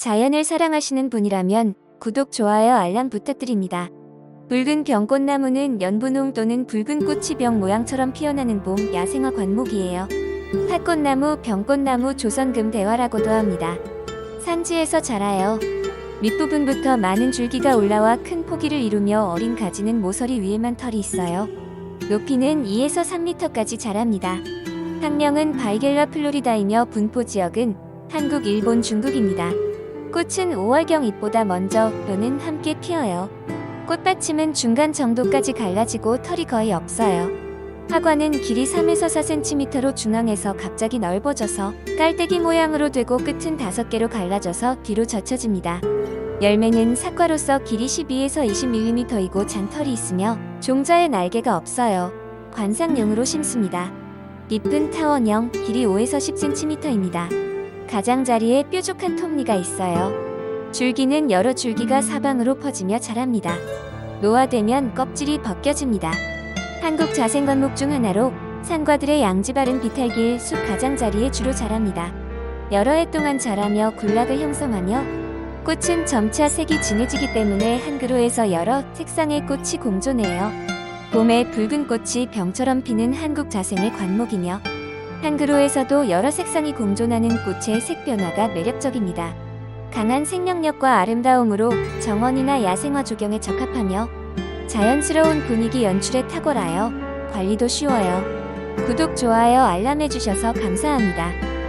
자연을 사랑하시는 분이라면 구독, 좋아요, 알람 부탁드립니다. 붉은 병꽃나무는 연분홍 또는 붉은 꽃이 병 모양처럼 피어나는 봄 야생화 관목이에요. 팥꽃나무, 병꽃나무, 조선금 대화라고도 합니다. 산지에서 자라요. 밑부분부터 많은 줄기가 올라와 큰 포기를 이루며 어린 가지는 모서리 위에만 털이 있어요. 높이는 2에서 3m까지 자랍니다. 학명은 바이겔라 플로리다이며 분포 지역은 한국, 일본, 중국입니다. 꽃은 5월경 잎보다 먼저 또는 함께 피어요. 꽃받침은 중간 정도까지 갈라지고 털이 거의 없어요. 화관은 길이 3에서 4cm로 중앙에서 갑자기 넓어져서 깔때기 모양으로 되고 끝은 5개로 갈라져서 뒤로 젖혀집니다. 열매는 사과로서 길이 12에서 20mm이고 잔털이 있으며 종자에 날개가 없어요. 관상용으로 심습니다. 잎은 타원형, 길이 5에서 10cm입니다. 가장자리에 뾰족한 톱니가 있어요. 줄기는 여러 줄기가 사방으로 퍼지며 자랍니다. 노화되면 껍질이 벗겨집니다. 한국 자생과목 중 하나로 산과들의 양지 바른 비탈길 숲 가장자리에 주로 자랍니다. 여러 해 동안 자라며 군락을 형성하며 꽃은 점차 색이 진해지기 때문에 한 그루에서 여러 색상의 꽃이 공존해요. 봄에 붉은 꽃이 병처럼 피는 한국 자생의 관목이며 한 그루에서도 여러 색상이 공존하는 꽃의 색 변화가 매력적입니다. 강한 생명력과 아름다움으로 정원이나 야생화 조경에 적합하며 자연스러운 분위기 연출에 탁월하여 관리도 쉬워요. 구독, 좋아요, 알람해주셔서 감사합니다.